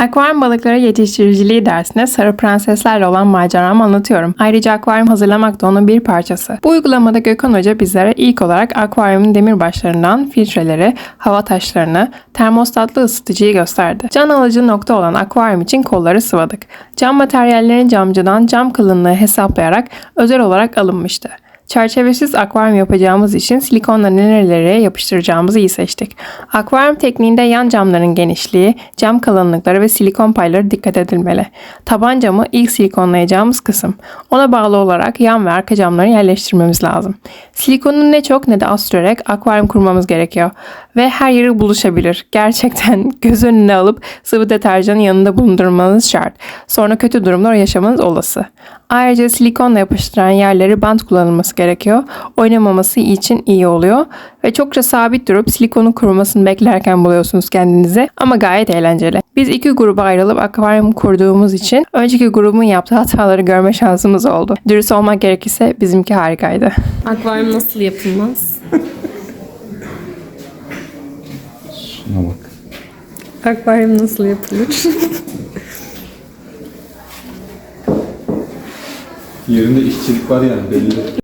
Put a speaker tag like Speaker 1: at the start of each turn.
Speaker 1: Akvaryum balıkları yetiştiriciliği dersinde sarı prenseslerle olan maceramı anlatıyorum. Ayrıca akvaryum hazırlamak da onun bir parçası. Bu uygulamada Gökhan Hoca bizlere ilk olarak akvaryumun demirbaşlarından filtreleri, hava taşlarını, termostatlı ısıtıcıyı gösterdi. Can alıcı nokta olan akvaryum için kolları sıvadık. Cam materyallerin camcıdan cam kalınlığı hesaplayarak özel olarak alınmıştı. Çerçevesiz akvaryum yapacağımız için silikonla nerelere yapıştıracağımızı iyi seçtik. Akvaryum tekniğinde yan camların genişliği, cam kalınlıkları ve silikon payları dikkat edilmeli. Taban camı ilk silikonlayacağımız kısım. Ona bağlı olarak yan ve arka camları yerleştirmemiz lazım. Silikonu ne çok ne de az sürerek akvaryum kurmamız gerekiyor. Ve her yeri buluşabilir. Gerçekten göz önüne alıp sıvı deterjanın yanında bulundurmanız şart. Sonra kötü durumlar yaşamanız olası. Ayrıca silikonla yapıştıran yerleri bant kullanılması gerekiyor. Oynamaması için iyi oluyor. Ve çokça sabit durup silikonun kurumasını beklerken buluyorsunuz kendinizi. Ama gayet eğlenceli. Biz iki gruba ayrılıp akvaryum kurduğumuz için önceki grubun yaptığı hataları görme şansımız oldu. Dürüst olmak gerekirse bizimki harikaydı.
Speaker 2: Akvaryum nasıl yapılmaz?
Speaker 3: Şuna bak.
Speaker 2: Akvaryum nasıl yapılır?
Speaker 3: Yerinde işçilik var yani belli.